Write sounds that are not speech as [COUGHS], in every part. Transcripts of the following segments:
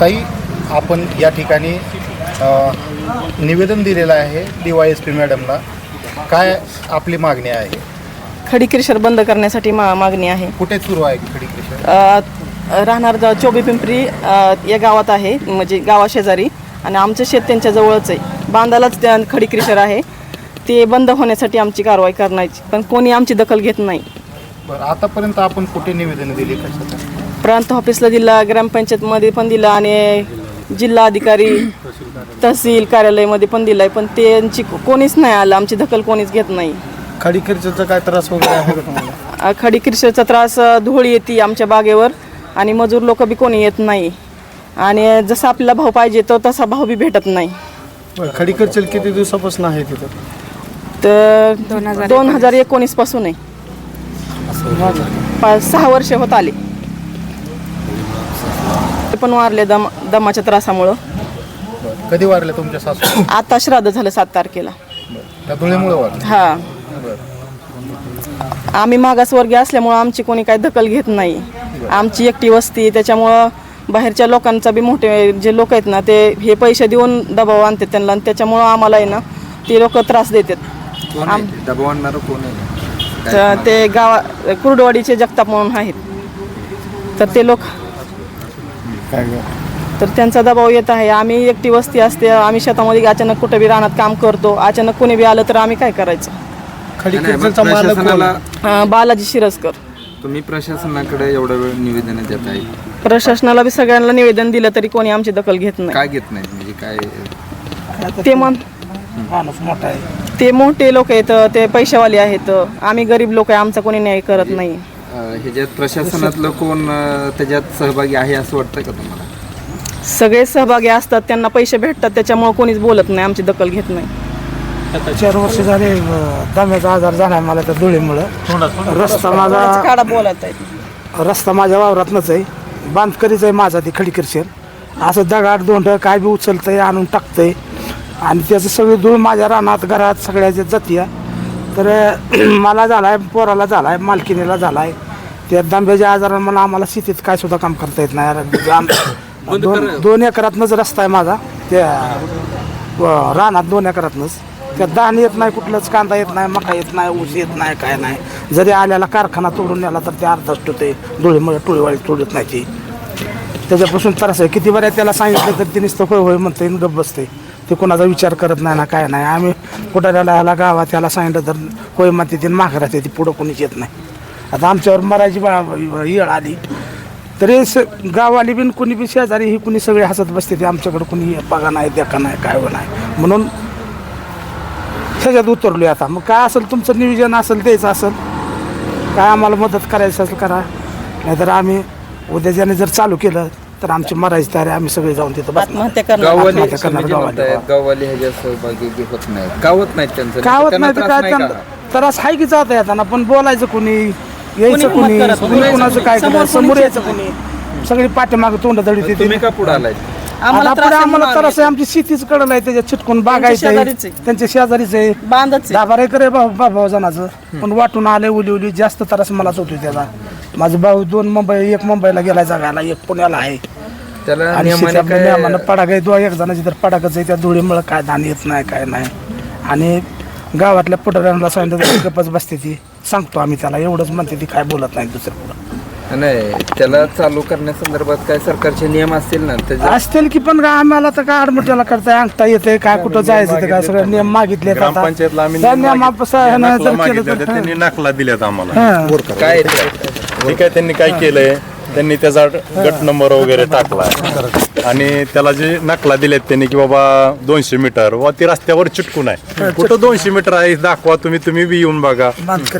ताई आपण या ठिकाणी निवेदन दिलेलं आहे डी वाय एस पी मॅडमला. काय आपली मागणी आहे? खडी क्रेशर बंद करण्यासाठी मा मागणी आहे. कुठे सुरू आहे खडी कृषी अ, राहणार ज- चोबी पिंपरी अ, या गावात आहे म्हणजे गावाशेजारी. आणि आमचं शेत त्यांच्या जवळच आहे. बांधालाच त्या खडी क्रेशर आहे. ते बंद होण्यासाठी आमची कारवाई करण्याची पण कोणी आमची दखल घेत नाही. बरं आतापर्यंत आपण कुठे निवेदन दिली कशाचं प्रांत ऑफिसला दिला ग्रामपंचायतमध्ये पण दिला आणि जिल्हा अधिकारी तहसील कार्यालयामध्ये पण दिलाय पण त्यांची कोणीच नाही आलं. आमची दखल कोणीच घेत नाही. खाडी खर्चाचा काय त्रास वगैरे आहे का तुम्हाला? अ, खडी क्रिशरचा त्रास धूळ येते आमच्या बागेवर आणि मजूर लोक बी कोणी येत नाही. आणि जसा आपल्याला भाव पाहिजे तो तसा भाव बी भेटत नाही. बरं, खडी खर्चल किती दिवसापासून आहे तिथं? तर दोन हजार एकोणीसपासून आहे. पाच सहा वर्ष होत आले. पण वारले दम दमाच्या त्रासामुळं. बरं कधी वारले तुमच्या सासू? आता श्राद्ध झालं सात तारखेला. त्या धुळेमुळे वारले. हा. आम्ही मागासवर्गीय असल्यामुळं आमची कोणी काही दखल घेत नाही. आमची एकटी वस्ती त्याच्यामुळं बाहेरच्या लोकांचा बी मोठे जे लोक आहेत ना ते हे पैसे देऊन दबाव आणतात त्यांना आणि त्याच्यामुळं आम्हाला आहे ना ते लोक त्रास देतात. आम- दबाव आणणारं कोण आहे? तर ते गावा कुर्डवाडीचे जगताप म्हणून आहेत. तर ते लोक काय? तर त्यांचा दबाव येत आहे. आम्ही एकटी वस्ती असते आम्ही शेतामध्ये अचानक कुठं बी रानात काम करतो अचानक कोणी बी आलं तर आम्ही काय करायचं? खडी नाही, मग खर्चाचा मालक कोण? प्रशासनाला आहे? अं, बालाजी शिरसकर. तुम्ही प्रशासनाकडे एवढा वेळ निवेदन देत आहे. प्रशासनाला बी सगळ्यांना निवेदन दिलं तरी कोणी आमची दखल घेत नाही. काय घेत नाहीत म्हणजे काय? ते म्हण माणूस मोठा आहे ते मोठे लोक आहेत ते पैशावाले आहेत. आम्ही गरीब लोक आहे आमचा कोणी न्याय करत नाही. अं, ह्याच्यात प्रशासनातलं कोण त्याच्यात सहभागी आहे असं वाटतं का तुम्हाला? सगळे सहभागी असतात त्यांना पैसे भेटतात त्याच्यामुळे कोणीच बोलत नाही आमची दखल घेत नाही. चार वर्ष झाले अं, दम्याचा आजार झालाय मला त्या धुळीमुळं. रस्ता माझा काढा बोलत आहे? रस्ता माझ्या वावरातनच आहे. बांधकरीच आहे माझा ती खडी खर्चेल असं दगाड दोंड काय बी उचलतंय आणून टाकतंय. आणि त्याचं सगळी धूळ माझ्या रानात घरात सगळ्याच्या जातीया तर [CLEARS THROAT] मला झालाय पोराला झालाय मालकिनीला झालाय. त्या दांब्याच्या आजारानं मला आम्हाला शेतीत काय सुद्धा काम करता येत नाही. [COUGHS] आम- दोन दोन एकरातनंच रस्ता आहे माझा. त्या व- रानात दोन एकरातनंच. त्यात धान येत नाही कुठलंच कांदा येत नाही मका येत नाही ऊस येत नाही काय नाही. जरी आल्याला कारखाना तोडून नेला तर ते अर्धाच टुते डोळीमुळे टोळीवाळी तोडत नाही ती. त्याच्यापासून त्रास आहे. किती बऱ्या त्याला सांगितलं तर ते नुसतं होय होय म्हणते गप बसते ते कोणाचा विचार करत नाही ना काय नाही. आम्ही कुठाऱ्याला ह्याला गावात त्याला सांगितलं तर होय म्हणते ते माघार ती पुढं कोणीच येत नाही. आता आमच्यावर मराठी बा- येळ आली. तरी स गाववाली बिन कुणी बी शेजारी ही कुणी सगळे हसत बसते ते आमच्याकडे कुणी बघा नाही देखा नाही काय हो नाही. म्हणून त्याच्यात उतरलो आता. मग काय असेल तुमचं नियोजन असेल द्यायचं असेल काय आम्हाला मदत करायची असेल करा. नाहीतर आम्ही उद्या ज्याने जर चालू केलं तर आमची मरायची तयारी आम्ही सगळे जाऊन तिथं बसणार. आत्महत्या करणार. गाववाली आत्महत्या करणार तुम्ही जे गाववाली. म्हणतायत, गाववाली ह्याच्यात सहभागी होत नाहीत का होत नाहीत त्यांचं? गावात त्यांना नाही तर त्रास काय नाही त्यांना का? त्रास आहे की जाता येताना पण बोलायचं कुणी यायचं कोणी कुणी नाही. कुणाचं काय समोर करायचं समोर यायचं कुणी. सगळी पाठीमागं तोंड दळीत तुम्ही का पुढे आलाय? आम्हाला त्रास पुढे आहे आम्हाला म्हणून त्रास आहे. आमची शेतीच कडल आहे त्याच्यात चिटकून बागायचं शेजारीच आहे. आहे. त्यांच्या शेजारीच आहे. बांधच आहे. दहा बारा एकर आहे भाऊ भाऊ जणाचं. पण वाटून आले उली उली जास्त त्रास मलाच होतोय त्याचा. माझा भाऊ दोन मुंबई एक मुंबईला गेलाय जगायला एक पुण्याला आहे. त्याला आणि नियमाने काय पडाक आहे दोन एक जणांची तर पडाकच आहे त्या धुळीमुळे काय धान येत नाही काय नाही. आणि गावातल्या पुढाऱ्यांना सांगितलं तर गपच बसते ती. सांगतो आम्ही त्याला एवढंच म्हणते ती काय बोलत नाही दुसरं पुढं नाही त्याला चालू करण्यासंदर्भात काय सरकारचे नियम असतील ना त्याच्या असतील की पण काय आम्हाला तर काय आडमोठ्याला करताय अंगठा येते काय कुठं जायचं ते काय सगळं नियम मागितले ग्रामपंचायतला आम्ही त्या नियम नियमापासून ह्यानं नकला जर मागितल्या केलं होत्या, तर त्यांनी नकला दिल्यात आम्हाला. हां. काय ते? ठीक आहे त्यांनी काय केलंय? त्यांनी त्याचा गट नंबर वगैरे टाकला. आणि त्याला जे नकला दिल्यात त्यांनी की बाबा दोनशे मीटर व ती रस्त्यावर चिटकून आहे. कुठं दोनशे मीटर आहे दाखवा तुम्ही तुम्ही बी येऊन बघा.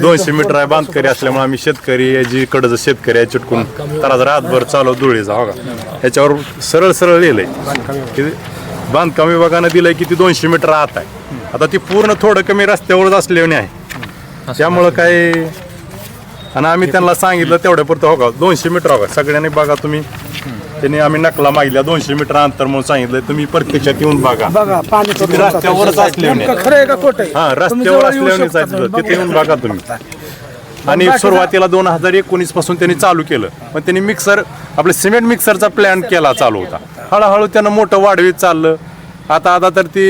दोनशे मीटर आहे बांधकरी असल्यामुळे आम्ही शेतकरी आहे, जी कडचं शेतकरी आहे चिटकून तर रातभर चालव धुळीचा हो का? ह्याच्यावर सरळ सरळ लिहिलंय. की बांधकाम विभागानं दिलंय की ती दोनशे मीटर आत आहे. आता ती पूर्ण थोडं कमी रस्त्यावरच असल्याने आहे. त्यामुळं काय आणि आम्ही त्यांना सांगितलं तेवढ्या पुरतं हो का दोनशे मीटर हो का सगळ्यांनी बघा तुम्ही. त्यांनी आम्ही नकला मागितल्या. दोनशे मीटर अंतर म्हणून सांगितलं तुम्ही प्रत्यक्षात येऊन बघा. बघा पाणी तिथे रस्त्यावरच असल्याने? हा तुम्ही रस्त्यावर असल्यानेच आहे. तिथे येऊन बघा तुम्ही. आणि सुरुवातीला दोन हजार एकोणीसपासून त्यांनी चालू केलं. पण त्यांनी मिक्सर आपलं सिमेंट मिक्सरचा प्लॅन केला चालू होता. हळूहळू त्यानं मोठं वाढवीत चाललं. आता आता तर ती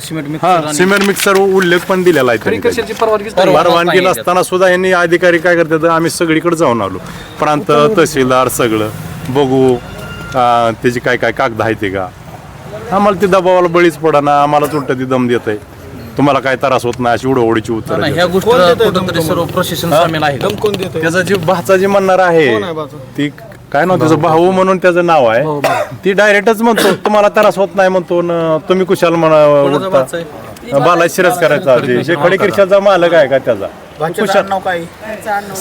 सिमेंट हा सिमेंट मिक्सर उल्लेख पण दिलेला आहे त्यांनी. त्याच्यात. परवानगी परवानगी नसताना सुद्धा यांनी अधिकारी काय करतात आम्ही सगळीकडे जाऊन आलो. प्रांत तहसीलदार सगळं. बघू त्याची काय काय कागद आहे ते का? आम्हाला ते दबावाला बळीच पडा ना आम्हालाच उलट ती दम देत आहे तुम्हाला काय त्रास होत नाही अशी उडवडीची उत्तर ह्या गोष्टीला कुठंतरी सर्व प्रशासन सामील आहे. का? त्याचा जी भाचा जी म्हणणार आहे ती काय नाव त्याचं? भाऊ म्हणून त्याचं नाव आहे. ती डायरेक्टच म्हणतो तुम्हाला त्रास होत नाही म्हणतो न तुम्ही कुशाल म्हणा उठता. बाला शिरस करायचा जे जे खडीकिरशाचा मालक आहे का त्याचा? भाच्याचं नाव काय?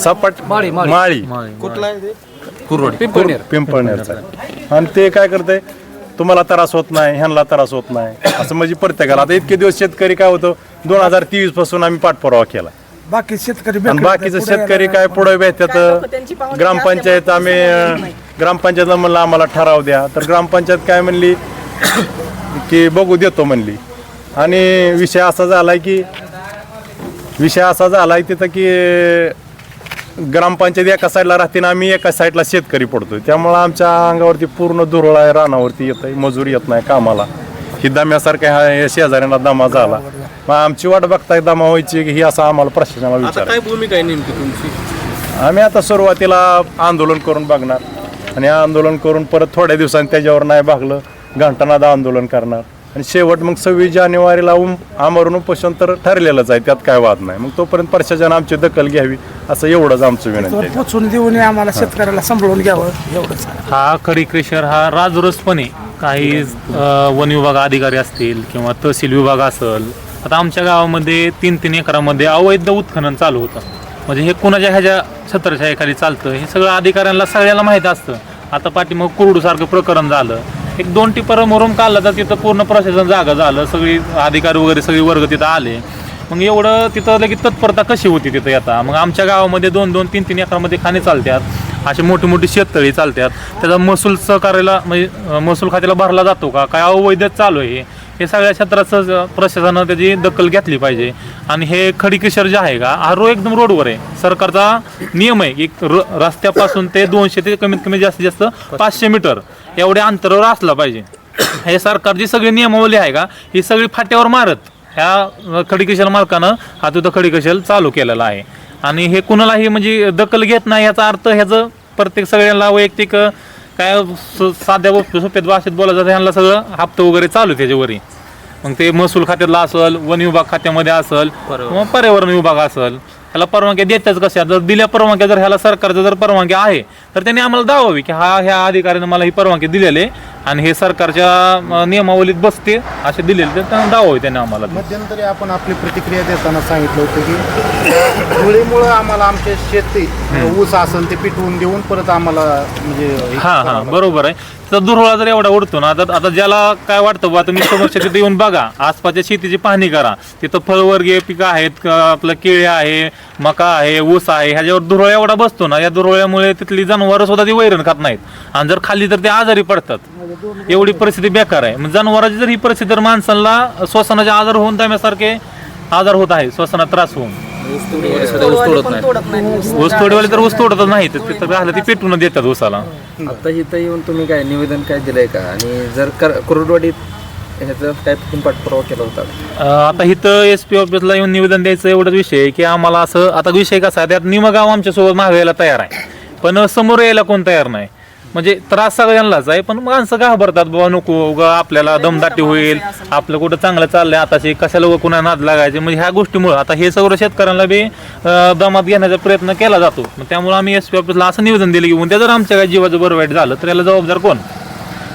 सपाट माळी कुरवाडी. पिंपळनेर. पिंपळनेरचा आणि ते काय करते? तुम्हाला त्रास होत नाही ह्यांना त्रास होत नाही. असं म्हणजे प्रत्येकाला. आता इतके दिवस शेतकरी काय होतं? दोन हजार तेवीसपासून आम्ही पाठपुरावा केला. बाकी शेतकरी आणि बाकीचं शेतकरी काय पुढे भेटतात? ग्रामपंचायत आम्ही अं, ग्रामपंचायतला म्हणलं आम्हाला ठराव द्या. तर ग्रामपंचायत काय म्हणली? की बघू देतो म्हणली. आणि विषय असा झालाय की विषय असा झालाय तिथं की ग्रामपंचायत एका साईडला राहते आणि आम्ही एका साईडला शेतकरी पडतोय. त्यामुळं आमच्या अंगावरती पूर्ण दुरळ आहे रानावरती येत आहे मजूर येत नाही कामाला. ही दम्यासारखा हा या शेजाऱ्यांना दमा झाला. मग आमची वाट बघताय दमा व्हायची की ही असं आम्हाला आता विचार काय भूमिका आहे नेमकी तुमची? आम्ही आता सुरुवातीला आंदोलन करून बघणार. आणि आंदोलन करून परत थोड्या दिवसांनी त्याच्यावर नाही भागलं घंटानाद आंदोलन करणार. आणि शेवट मग सव्वीस जानेवारीला उम आमरण उपोषण तर ठरलेलंच आहे त्यात काय वाद नाही. मग तोपर्यंत प्रशासन आमची दखल घ्यावी असं एवढंच आमचं विनंती आहे. पोचून देऊन आम्हाला शेतकऱ्याला सांभाळून घ्यावं एवढंच हा खडीक्रेशर हा राजरोसपणे काही अ, वन विभाग अधिकारी असतील किंवा तहसील विभाग असेल आता आमच्या गावामध्ये तीन तीन एकरामध्ये अवैध उत्खनन चालू होतं. म्हणजे हे कुणाच्या ह्याच्या छत्रछायाखाली चालतं हे सगळं अधिकाऱ्यांना सगळ्याला माहीत असतं. आता पाठी मग कुरडूसारखं प्रकरण झालं. एक दोन टिपर मरून काढलं तर तिथं पूर्ण प्रशासन जागा झालं सगळी अधिकारी वगैरे सगळी वर्ग तिथं आले. मग एवढं तिथं लगेच तत्परता कशी होती तिथं येता मग आमच्या गावामध्ये दोन दोन तीन तीन एकरामध्ये खाणे चालतात असे मोठी मोठी शेततळी चालतात त्याचा महसूल सहकार्याला म्हणजे महसूल खात्याला भरला जातो का? काय अवैध चालू आहे हे सगळ्या क्षेत्राचं प्रशासनानं त्याची दखल घेतली पाहिजे. आणि हे खडीकिशर जे आहे का हा रो एकदम रोडवर आहे. सरकारचा नियम आहे की र रस्त्यापासून ते दोनशे ते कमीत कमी जास्तीत जास्त पाचशे मीटर एवढ्या अंतरावर असला पाहिजे. हे सरकारची सगळी नियमावली आहे का ही सगळी फाट्यावर मारत ह्या खडीकशल मालकानं हा तिथं खडीकशल चालू केलेला आहे. आणि हे कुणालाही म्हणजे दखल घेत नाही याचा अर्थ ह्याचं प्रत्येक सगळ्यांना वैयक्तिक काय स- साध्या व सोप्यात भाषेत बोलायचं तर ह्यांना सगळं हप्ते वगैरे चालू आहे त्याच्यावरही. मग ते महसूल खात्यातला असेल वन विभाग खात्यामध्ये असेल किंवा पर्यावरण विभाग असेल ह्याला परवानग्या देतात कशा? जर दिल्या परवानग्या जर ह्याला सरकारचं जर परवानगी आहे तर त्यांनी आम्हाला दावावी की हा ह्या अधिकाऱ्याने मला ही परवानगी दिलेली आहे. आणि हे सरकारच्या नियमावलीत बसते असे दिलेले तर त्यांना दावावी त्यांनी आम्हाला. मध्यंतरी आपण आपली प्रतिक्रिया देताना सांगितलं होतं की धुळीमुळं आम्हाला आमचे शेती ऊस असेल ते पिटवून देऊन परत आम्हाला म्हणजे हे हा. बरोबर आहे. तर दुर्होळा जर एवढा उडतो ना तर आता ज्याला काय वाटतं बा तुम्ही समोरच्या तिथे येऊन बघा आसपासच्या शेतीची पाहणी करा. तिथं फळवर्गीय पिकं आहेत आपलं केळी आहे मका आहे ऊस आहे ह्याच्यावर दुर्वळा एवढा बसतो ना या दुर्वळ्यामुळे तिथली जनावरं सुद्धा ती वैरण खात नाहीत. आणि जर खाल्ली तर ते आजारी पडतात. एवढी परिस्थिती बेकार आहे. मग जनावरांची जर ही परिस्थिती तर माणसांना श्वसनाचे आजार होऊन त्यासारखे आजार होत आहे श्वसनात त्रास होऊन. पण तोडत नाही. ऊस तोडवाले तर ऊस तोडतच नाही तर तिथं राहिलं ती पेटून देतात ऊसाला. आता इथं येऊन तुम्ही काय निवेदन काय दिलंय का? आणि जर कर- कुरुडवाडीत ह्याचं काय तुम्ही पाठपुरावा केला होता? आता इथं एस पी ऑफिसला येऊन निवेदन द्यायचं एवढंच विषय आहे की आम्हाला असं आता विषय कसा आहे त्यात निमगाव आमच्यासोबत मागायला तयार आहे. पण समोर यायला कोण तयार नाही. म्हणजे त्रास सगळ्यांनाच आहे पण माणसं घाबरतात बाबा नको उगा आपल्याला दमदाटी होईल आपलं कुठं चांगलं चाललंय आताशी कशाला कुणा नाद लागायचे? म्हणजे ह्या गोष्टीमुळे आता हे सगळं शेतकऱ्यांना बी दमात घेण्याचा प्रयत्न केला जातो. मग त्यामुळे आम्ही एस पी ऑफिसला असं निवेदन दिलं की उद्या जर आमच्या काही जीवाचं बरं वाईट झालं तर याला जबाबदार कोण?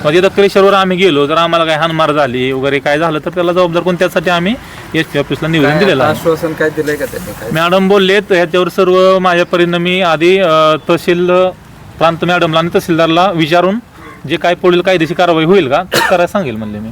म्हणजे आता क्रेशरवर आम्ही गेलो जर आम्हाला काही हानमार झाली वगैरे काय झालं तर त्याला जबाबदार कोण? त्यासाठी आम्ही एस पी ऑफिसला निवेदन दिलेलं आश्वासन काय दिलंय का मॅडम बोलले ह्याच्यावर सर्व माझ्या परीनं मी आधी तहसील प्रांत मॅडमला आणि तहसीलदारला विचारून जे काय पुढील कायदेशीर कारवाई होईल का ते करायला सांगेल म्हणले मी.